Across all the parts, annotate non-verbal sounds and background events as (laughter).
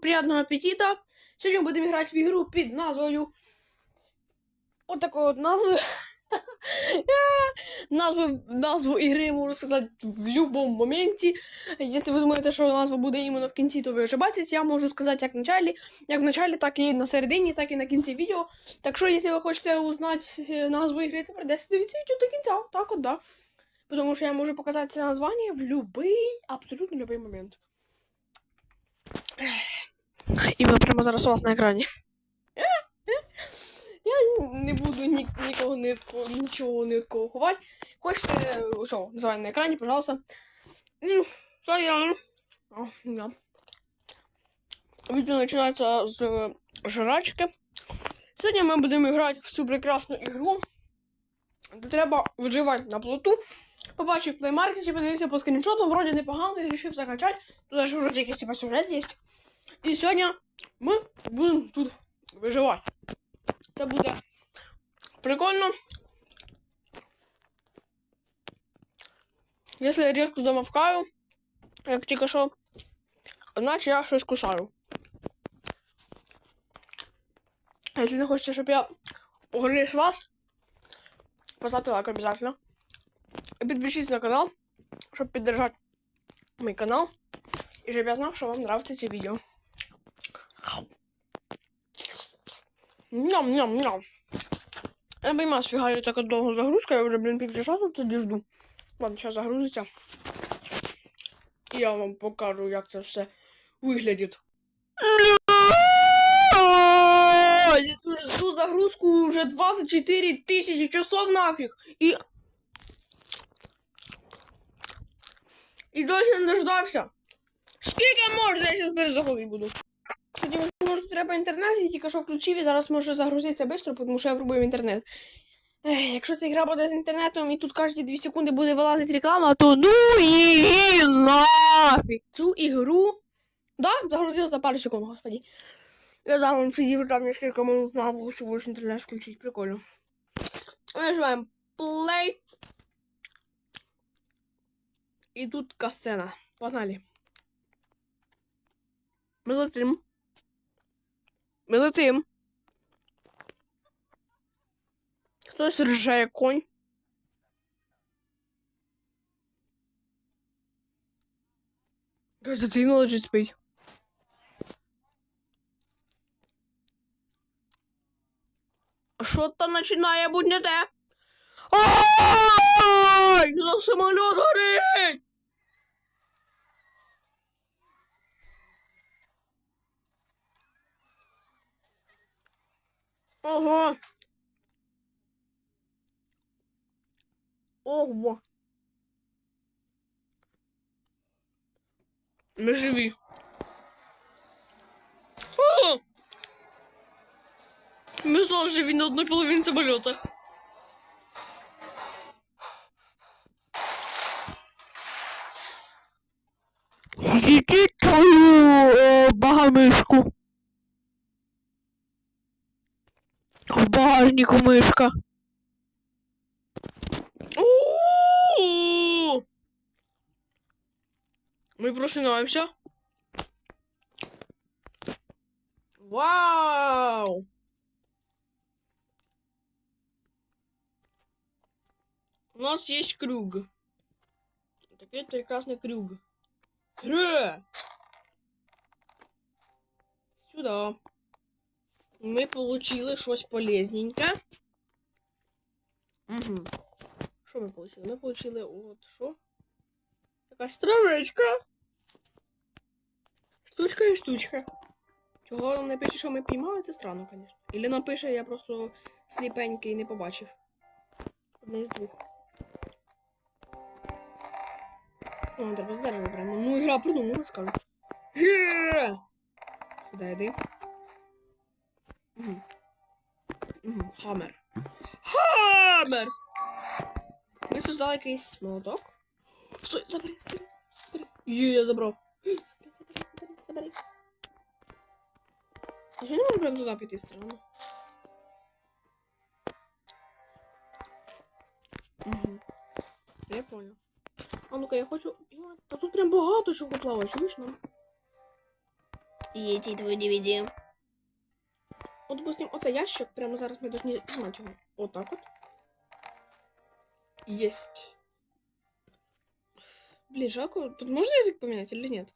приятного апетита. Сьогодні будемо грати в ігру під назвою. Отакою от назвою. (laughs) назву, назву ігри можу сказати в будь-якому моменті. Якщо ви думаєте, що назва буде іменно в кінці, то ви бачите, я можу сказати як в началі, як в началі, так і на середині, так і на кінці відео. Так що, якщо ви хочете узнати е, назву ігри, то придеться дивитися відео до кінця. Так от, да. Тому що я можу показати це названня в будь-який, абсолютно будь-який момент. І воно прямо зараз у вас на екрані. (laughs) Я не буду ні, нікого нитку, нічого ниткого ховати. Хочете, що, називай на екрані, пожалуйста. Ну. Відео починається з жрачки. Сьогодні ми будемо грати в цю прекрасну ігру, де треба виживати на плоту. Побачив в плеймаркеті, подивився по скріншоту, вроді непогано, і вирішив закачати. Тут ж вроді якийсь типа сюжет є. І сьогодні ми будемо тут виживати. Це буде прикольно. Якщо я різко замовкаю, як тільки що, значить я щось кусаю. Якщо не хочете, щоб я угоріш вас, поставте лайк обязательно. І підпишіться на канал, щоб підтримати мій канал. І щоб я знав, що вам нравиться ці відео. Ням-ням-ням. Я понимаю, сфигарю так долго загрузка, я уже, блин, півчаса тут жду. Ладно, зараз загрузиться. І я вам покажу, як це все виглядить. Я жду загрузку уже 24 тисячі часов нафіг. І... І досі не дождався. Скільки можна, я зараз перезаходити буду. Кстати, може треба інтернет, я тільки що включив і зараз може загрузитися швидко, тому що я врубив інтернет. Ех, якщо ця гра буде з інтернетом і тут кожні 2 секунди буде вилазити реклама, то ну і нафіг. Цю ігру. Да, загрузилася пару секунд, господи. Я дам вам сидів там несколько минут на лучше больше интернет включить. Прикольно. Нажимаем play. И тут касцена. Погнали. Ми летим. Ми летим. Хтось як конь. Якась дитина лежить спить. Що-то починає бути не те. Ай! За самоліт Ого. Ого. Ми живі. О! Ми знову живі на одній половині самоліта. Багажнику мишка. У-у-у! Мы просынаемся. Вау! У нас есть круг. Такой прекрасный. Ре! Сюда. Ми получили щось полезненьке. Угу. Що ми получили? Ми получили от що? Якась травичка. Штучка і штучка. Чого нам не пише, що ми піймали, це странно, звісно. Ілі нам пише, я просто сліпенький не побачив. Одне з двох. О, треба здержати прямо. Ну, ігра придумала, скажу. Сюди йди. Хаммер. Хаммер! Ми создали якийсь молоток. Стой, забери, забери, забери. Є, я забрав. Забери, забери, забери, забери. А що не можу прям туди піти странно? Угу. Я понял. А ну-ка, я хочу... Та тут прям багато чого плаває, чуєш нам? Їдіть твій DVD. От, допустим, оцей ящик, прямо зараз ми должны знімати його. Отак от. Єсть. Блін, жалко. Тут можна язик поміняти или нет?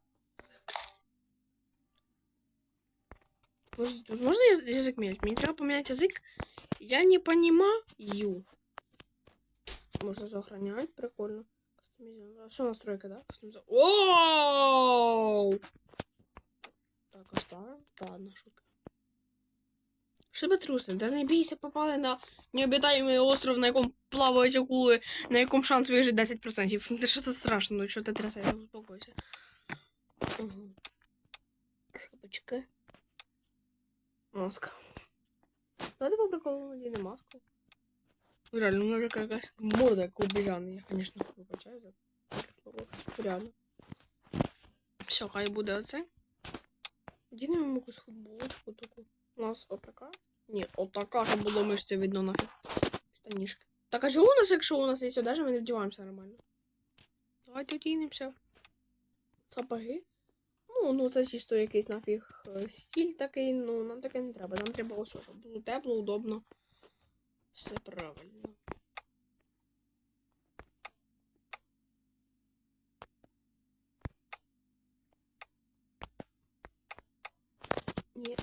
Подожди, Тут можна яз- язик міняти? Мені треба поміняти язик. Я не понимаю. Можна сохранять, прикольно. Кастомизировать. А что настройка, да? Кастомизировать. Оу! Так, оставим. Ладно, шутка. Щоб труси, да не бійся, попали на необітаємий остров, на якому плавають акули, на якому шанс вижити 10%. Це (laughs) що це страшно, ну що ти трясеш, успокойся. Шапочки. Маска. Давайте по приколу надіни маску. Ну, Реально, у мене така якась морда, як у обізяни. Я, звісно, вибачаю за таке слово. Реально. Все, хай буде оце. Дінемо якусь футболочку таку. У нас отака. Ні, отака, щоб було мишці видно нафіг. Штанішки. Так а чого у нас, якщо у нас є одежа, ми не вдіваємося нормально? Давайте одінемося. Сапоги. Ну, ну це чисто якийсь нафіг е, стіль такий, ну нам таке не треба. Нам треба ось, щоб було тепло, удобно. Все правильно. Ні,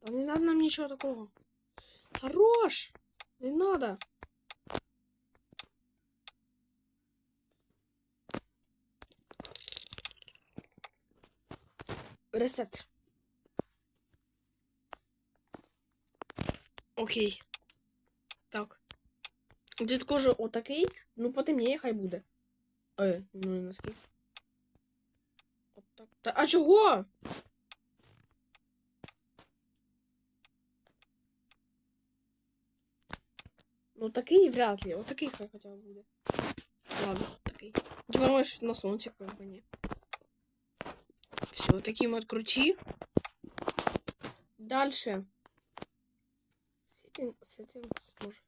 Та не надо нам нічого такого. Хорош! Не надо. Ресет. Окей. Так. Дід кожа отакий, ну потемніє, хай буде. Е, ну і наскільки. От так. Та, а чого? Ну такий вряд ли. Отакий хай хоча б буде. Ладно, такий. Можеш на сонці как не. Все, таким вот крути. Дальше. Сеттинг, settings, може.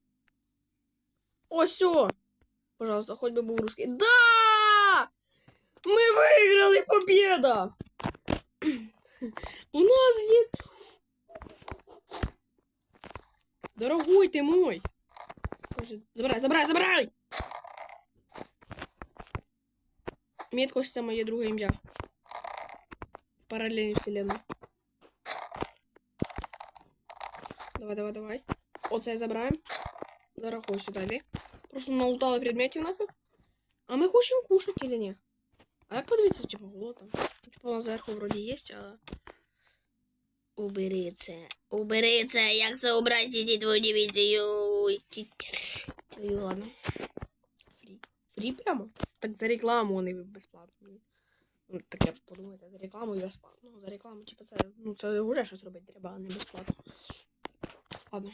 О, все! Пожалуйста, хоть бы был русский. Да! Мы выиграли! Победа! (clears throat) У нас есть... Дорогой ты мой! Боже, забирай, забирай, забирай! Меткость це моє друге ім'я. В паралельній вселенной. Давай, давай, давай. Оце забираємо. Дорогой сюди, йди. Просто налутали предметів нафиг. А ми хочемо кушати или ні? А як подивитися, типу, було там? Типу, на зверху вроді є, але... Убери це. Убери це, як це убрати їдіть твою DVD. Твою, ладно. Фрі. Фрі прямо? Так за рекламу вони безплатно. Ну, так я подумайте, за рекламу і безплатно. За рекламу, типу, це, ну, це вже щось робити треба, а не безплатно. Ладно.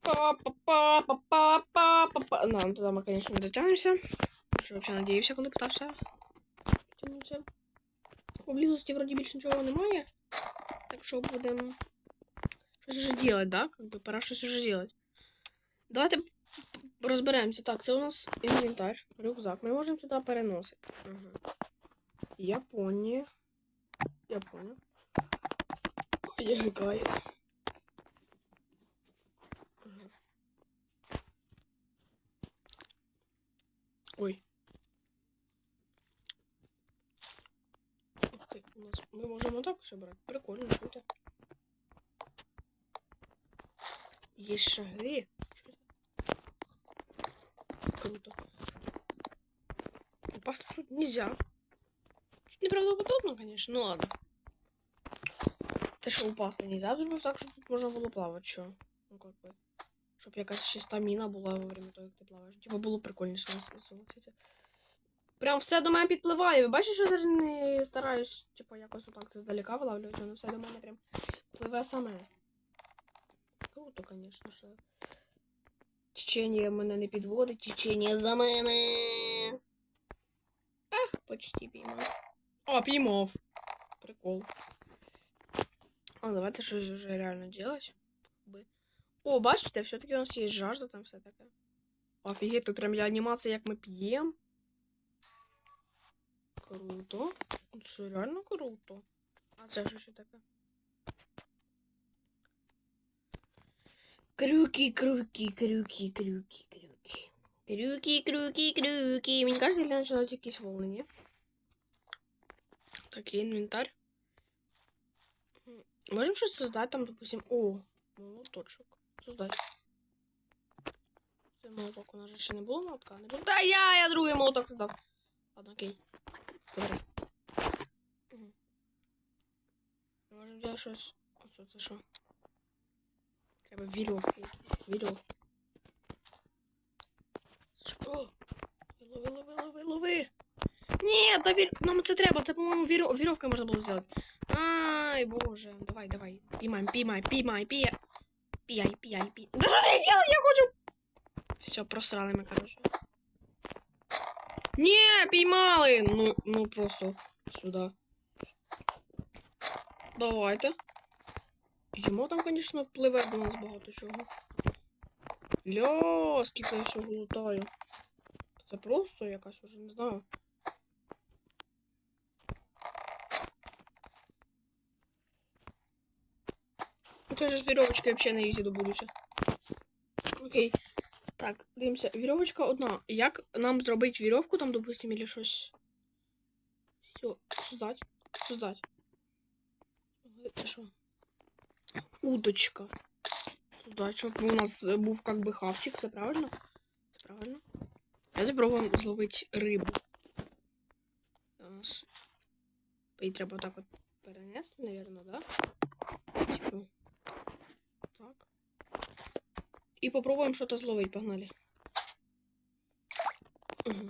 Па-па-па-па-па-па-па. Ну, туди ми, звісно, не дотягнемося. Що взагалі надіявся, коли питався. Поблизості вроді більше нічого немає. Так що будемо щось уже делать, да? Как бы пора щось уже делать. Давайте розберемося. Так, це у нас інвентар, рюкзак. Ми можемо сюди переносити. Ага. Японія. Японія. Ой, я гикаю. Ага. Ой. Ти, у нас ми можемо так все брати. Прикольно, круто. Є шаги. Круто. Упасть тут нельзя. Чуть неправдоподобно, конечно, ну ладно. Те, що упасти нельзя, зробив так, щоб тут можна було плавати, що? Ну как би. Щоб якась ще стаміна була во время того, як ти плаваєш. Типа було прикольніше согласиться. Прям все до мене підпливає. Ви бачите, що я навіть не стараюсь, типа, якось отак це здалека вилавлювати, воно все до прям пливе саме. Круто, звісно, що. Течення мене не підводить, течення за мене. Ах, почти піймав. О, піймав. Прикол. А, давайте щось вже реально делать. О, бачите, все-таки у нас є жажда там все таке. Офігеть, тут прям є анімація, як ми п'ємо. Круто. Це реально круто. А це що ще таке? Крюки, крюки, крюки, крюки, крюки. Крюки, крюки, крюки. Мені кажется, я починаються якісь волни, ні? Такий інвентар. М, Можемо щось создати там, допустим. О, молоточок. Создать. Це молоток, у нас же ще не було молотка, не було. Та я, я другий молоток создав. Ладно, окей. Добре. Мгм. Ми Можемо делать щось. Оце це що? Треба вірьовки якісь. Вірьовки. О! Лови, лови, лови, лови. Ні, та вір... нам це треба, це, по-моєму, вірьо... вірьовкою можна було зробити. Ай, боже, давай, давай. Піймай, піймай, піймай, піймай. Піяй, піяй, піяй. Да що ти делаешь? Я хочу... Все, просрали ми, короче. Ні, піймали! Ну, ну просто сюди. Давайте. Йому там, звісно, пливе до нас багато чого. Ля, скільки я всього лутаю. Це просто якась уже, не знаю. Це ж з вірьовочки взагалі на ізі добудуся. Окей. Так, дивимося. Вірьовочка одна. Як нам зробити вірьовку там, допустим, или щось? Все, создать. Создать. Це що? Удочка. Создать, щоб у нас був как би хавчик, це правильно? Це правильно. Я спробуємо зловити рибу. Зараз. Її треба так от перенести, наверное, да? Типу. Так. И попробуем что-то зловить, погнали. Угу.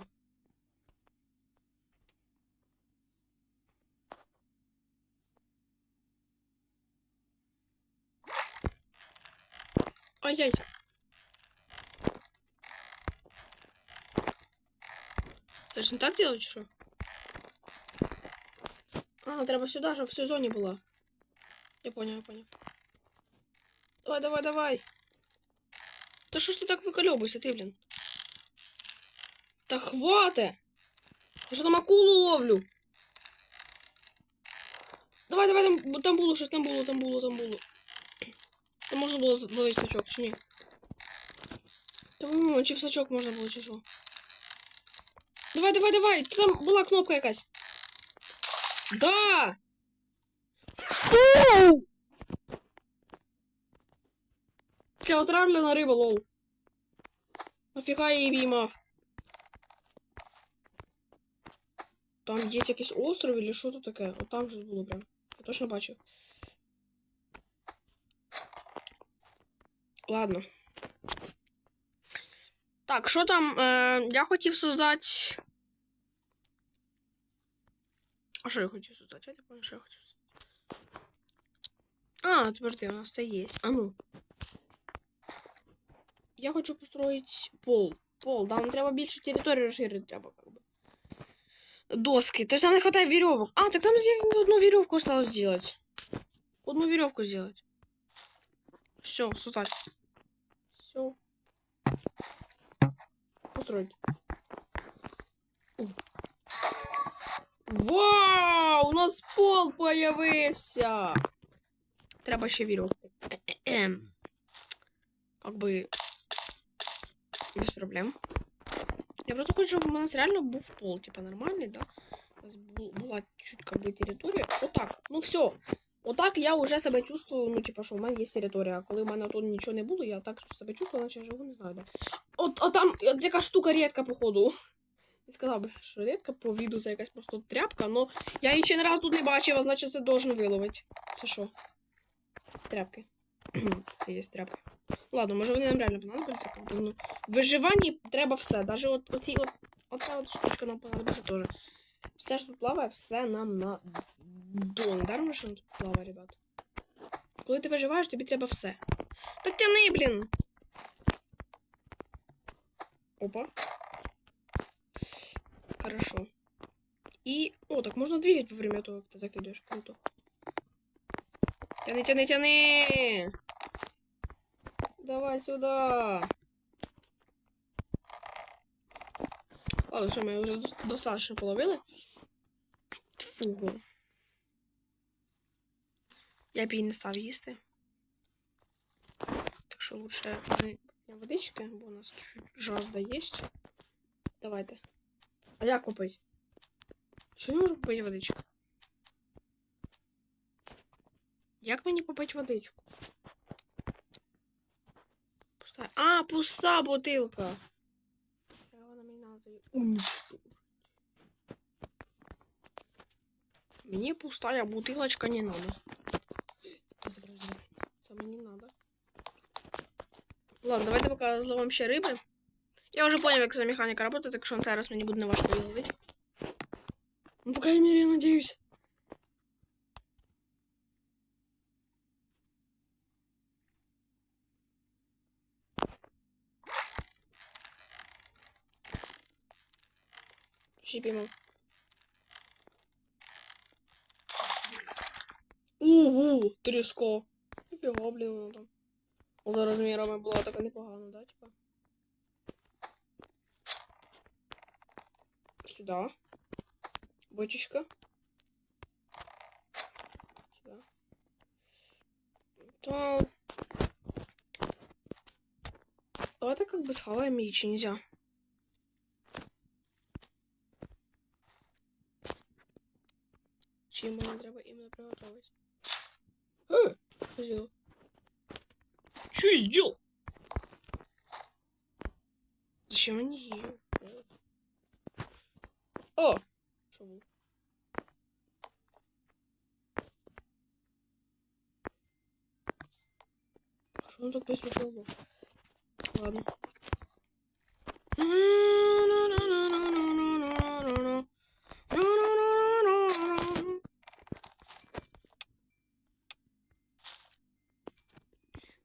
Це ж не так делать, що? А, треба сюди, щоб в сезоні була. Я понял, я понял. Давай, давай, давай. Та що ж ти так викольобуєшся, ти, блін? Та хвате! Я ж там акулу ловлю. Давай, давай, там, бо там було щось, там було, там було, там було. Там можна було зловити сачок, чи ні? Там, чи в сачок можна було, чи що? Давай, давай, давай! Там була кнопка якась. Да! Фу! Це отравлена риба, лол. Нафіга я її віймав? Там є якийсь остров или що тут таке? От там же було прям. Я точно бачив. Ладно. Так, що там? Е, я хотів создати. А що я хотів создати? Я не пам'ятаю, що я хотів создати. А, подожди, у нас це є. А ну. Я хочу построить пол. Пол, да, нам треба більше території розширити треба, как бы. Доски. То есть нам не хватает веревок. А, так там одну веревку осталось сделать. Одну веревку сделать. Все, создать. Все. Построить. Вау! У нас пол появився! Треба ще вірьовку. Ем. Как бы без проблем. Я просто хочу, щоб у нас реально був пол, типа нормальний, да? У нас бу- була чуть как бы територія. Отак. Ну все. Отак я вже себе чувствую, ну, типа, що у мене є територія. А коли в мене тут нічого не було, я так себе чувствую, наче живу, не знаю, де. От, от там от яка штука рідка, походу. Не сказав би, що рідка по віду це якась просто тряпка, але я її ще не раз тут не бачила, значить це должен виловити. Це що? Тряпки. (clears throat) це є тряпки. Ладно, може вони нам реально понадобляться. Ну, в виживанні треба все. Даже от оці от, оця от штучка нам понадобиться теж. Все, що тут плаває, все нам на дон. Даром, що тут плаває, ребят. Коли ти виживаєш, тобі треба все. Та тяни, блін! Опа. Хорошо. И... О, так можно двигать во время того, как ты закидываешь. Круто. Тяни, тяни, тяни! Давай сюда! Ладно, що ми вже дос- достатньо половили. фугу. Я б її не став їсти. Так що лучше ми водички, бо у нас чуть жажда є. Давайте. А як купити? Що я можу купити водичку? Як мені попити водичку? Пуста. А, пуста бутилка. Вона мені надо її уничтожить. Мені пустая бутылочка не надо. Забирай, забирай. Це мені надо. Ладно, давайте поки зловимо ще риби. Я вже понял, як ця механіка работает, так що на цей раз мені буде не важко її ловити. Ну, по крайней мере, я надеюсь. Щипимо. Угу, тріско. Ніфіга, блін, воно там. За розмірами була така непогана, да, типа? Сюда. Бочечка. Сюда. То... Давайте как бы схаваем яичи, нельзя. Чим мені треба іменно приготувати? Е, що зробив? Що я зробив? Зачем мені її? Він так десь відбував? Ладно.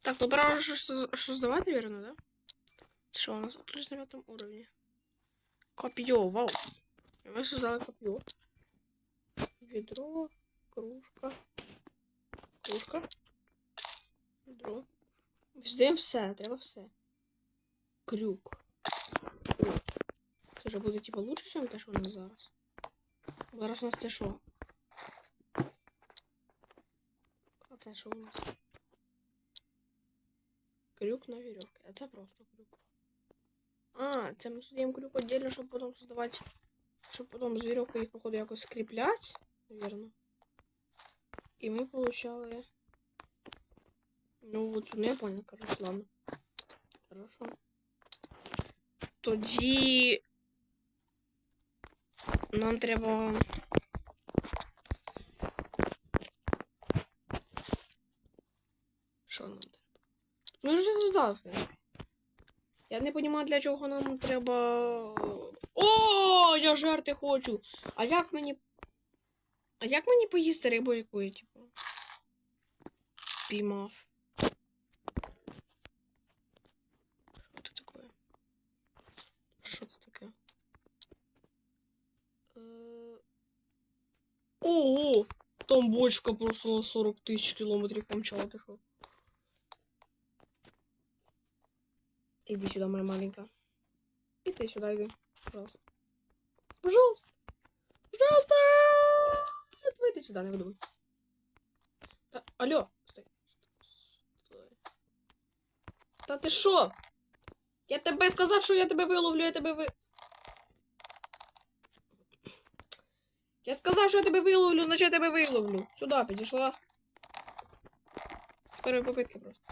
Так, ну пора уже создавать, наверное, да? Что у нас открылось на пятом уровне? Копье, вау. И Мы создали копье. Ведро, кружка. Кружка. Ждем все, треба все. Крюк. Це вже буде типа лучше, ніж те, що у нас зараз. Зараз у нас це що? А це що у нас? Крюк на веревке. А це просто крюк. А, це ми создаємо крюк отдельно, щоб потім создавати. Щоб потім з вірьовкою їх, походу, якось скріплять, наверное. І ми получали. Ну, вот ну, я понял, короче, ладно. Хорошо. Тоді. Нам треба. Що нам треба? Ми вже создали. Я не розумію, для чого нам треба. О, я жарти хочу. А як мені. А як мені поїсти рибу, яку я, типу? Піймав. Ого! Там бочка просто на 40 тисяч кілометрів помчала, ти що? Иди сюда, моя маленькая. И ты сюда иди. Пожалуйста. Пожалуйста. Пожалуйста. Ты сюда, не выдумай. А, алло. Стой. Стой. Та ти що? Я тебе сказав, що я тебе виловлю, я тебе ви. Я сказав, що я тебе виловлю, значить я тебе виловлю. Сюди підійшла. З першої попитки просто.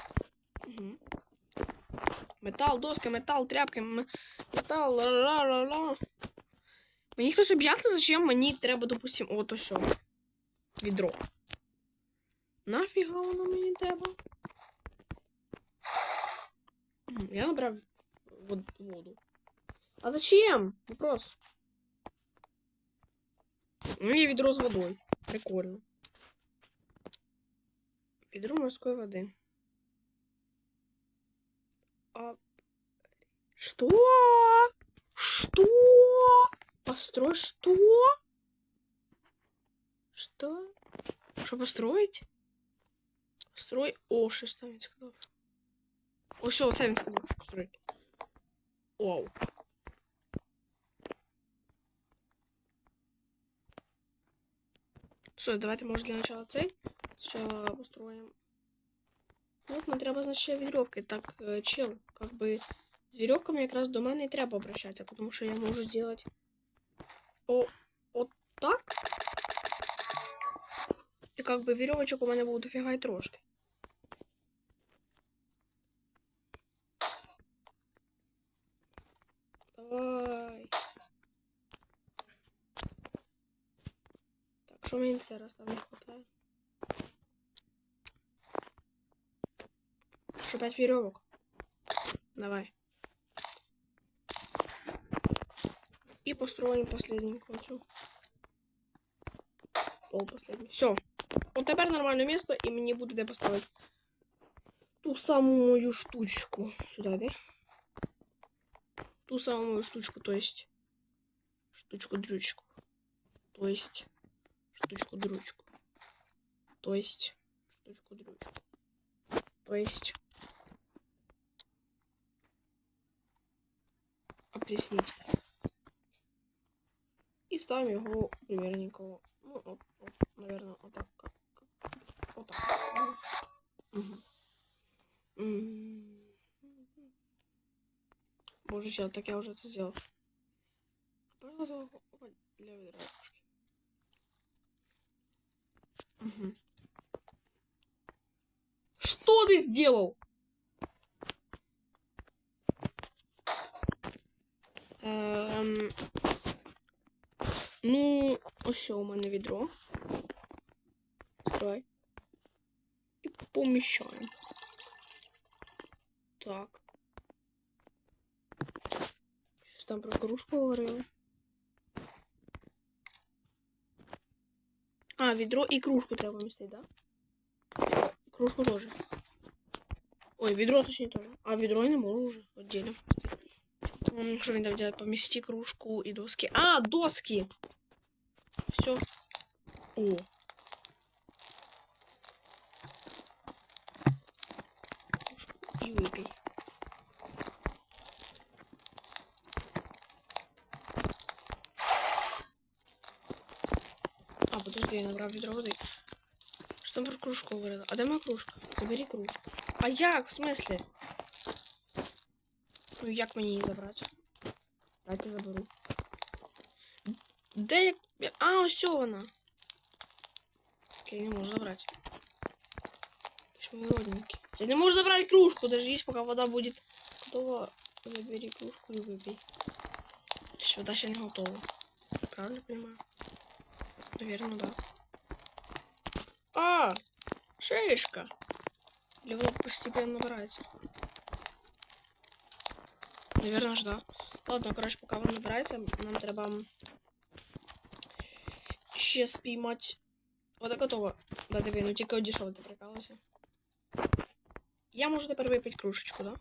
Угу. Метал, доска, метал, тряпки, метал, ла-ла-ла-ла. Мені хтось об'яснить, зачем мені треба, допустим, от ось відро. Нафіга воно мені треба? Я набрав воду. А зачем? Вопрос. Ну, є відро з водою. Прикольно. Відро морської води. А... Что? Что? Построй что? Что? Что построить? Построй... О, что там він сказав? О, все, це він сказав. Построить. Вау. Все, давайте, може, для начала цей. Сначала построим. Вот нам треба, значить, ще вірьовки. Так, е, чел, как бы з вірьовками якраз до мене і треба обращатися, тому що я можу зробити о, от так. І как бы вірьовочок у мене буде дофіга й трошки. камень раз там не хватает. Еще веревок. Давай. И построим последний. концу. Пол последний. Все. Вот теперь нормальное место, и мне будет где поставить ту самую мою штучку. Сюда, да? Ту самую мою штучку, то есть штучку-дрючку. То есть штучку-дрючку. То есть штучку-дрючку. То есть опреснитель. И ставим его примерненько, ну, вот, вот, наверное, вот так, как, вот так. М. Боже, сейчас, так я уже это сделал. Пожалуйста, для ведра трошки. Мгм. Что ты сделал? Ем, ну, ось у мене відро. Давай. І поміщаємо. Так. Щось там про кружку говорили. А, відро і кружку треба містити, да? Кружку теж. Ой, відро точніше теж. А відро я не можу вже віддільно. М, Что мне там делать? Помести кружку и доски. А, доски! Все. О. я набрав відро води. Що там про кружку говорила? А де моя кружка? Забери кружку. А як? В смысле? Ну як мені її забрати? Дайте заберу. Де я- А, ось вона. Окей, не можу забрати. Я не можу забрати кружку, дождись, пока вода буде готова. Забери кружку і випий. Тобто вода ще не готова. Правильно понимаю? Наверное, да. А! Шишка! Или вода постепенно набирается? Наверное, ж да. Ладно, короче, пока воно набирається, нам треба ще спіймати. Вода готова. Да, диви, ну тільки одійшов, ти прикалуєшся. Я можу тепер випити кружечку, да?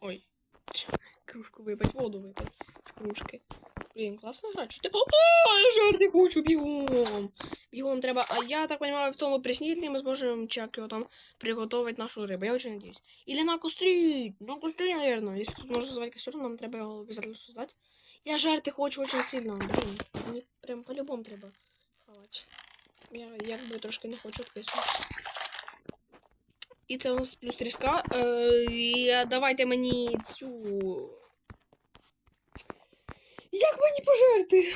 Ой. Ть, (laughs) Кружку випити, воду випити з кружки. Блін, класна гра. Чого ти... О, я жарти хочу бігом. Бігом треба. А я так понимаю, в тому приснітелі ми зможемо чак його там приготувати нашу рибу. Я очень надеюсь. Или на кострі. На кострі, наверное. Если тут можна создать костер, нам треба його обов'язково создати. Я жарти хочу очень сильно. Блін, мені прям по-любому треба хавати. Я якби трошки не хочу відкисувати. І це у нас плюс тріска. Е, давайте мені цю. Як мені пожерти?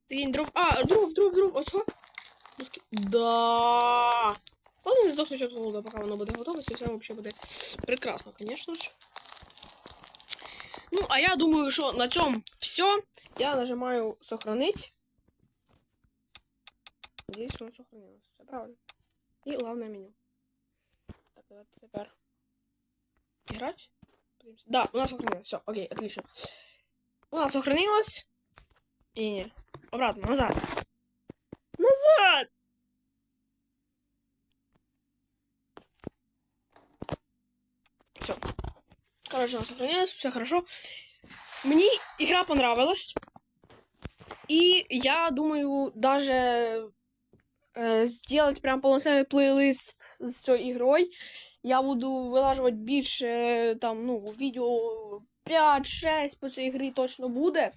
Такий дров. А, дров, дров, дров. Ось. Да. Ладно, не здохнуть від голода, поки воно буде готове, все вообще буде прекрасно, конечно ж. Ну, а я думаю, що на цьому все. Я нажимаю сохранить. Надеюсь, воно сохранилось. Все правильно. І главное меню. Так, давайте тепер. Играть? Да, у нас сохранилось. Все, окей, отлично. У нас сохранилось. И Обратно, назад. Назад! Все. Короче, у нас сохранилось, все хорошо. Мне игра понравилась. И я думаю, даже э, сделать прям полноценный плейлист с всей игрой. Я буду вилажувати більше э, там, ну, відео 5-6 по цій грі точно буде.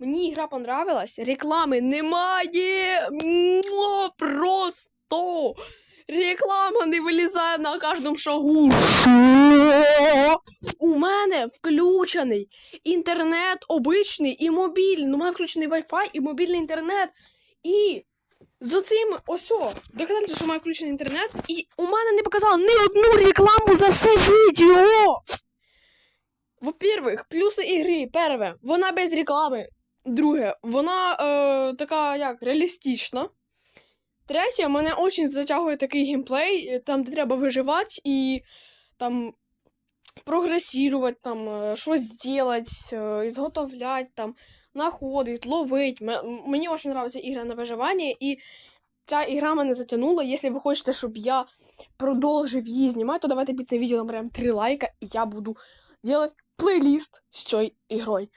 Мені ігра понравилась. Реклами немає. Муа, Просто. Реклама не вилізає на кожному шагу. У мене включений інтернет обичний і мобільний. Ну, у мене включений Wi-Fi і мобільний інтернет. І з цим ось о, доказательство, що мене включений інтернет, і у мене не показало ні одну рекламу за все відео. Во-первых, плюси ігри. Перше, вона без реклами. Друге, вона е, така як реалістична. Третє, мене дуже затягує такий геймплей, е, там, де треба виживати і там прогресувати, там, е, щось зробити, е, зготовляти, там, знаходити, ловити. Мені дуже подобається ігра на виживання, і ця ігра мене затягнула. Якщо ви хочете, щоб я продовжив її знімати, то давайте під це відео наберемо 3 лайка, і я буду робити плейлист з цією ігрою.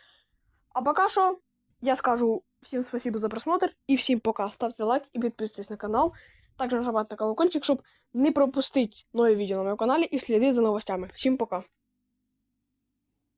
А поки що я скажу всем спасибо за просмотр и всем пока. Ставьте лайк и подписывайтесь на канал. Также нажимайте на колокольчик, чтобы не пропустить новые видео на моем канале и следить за новостями. Всім пока.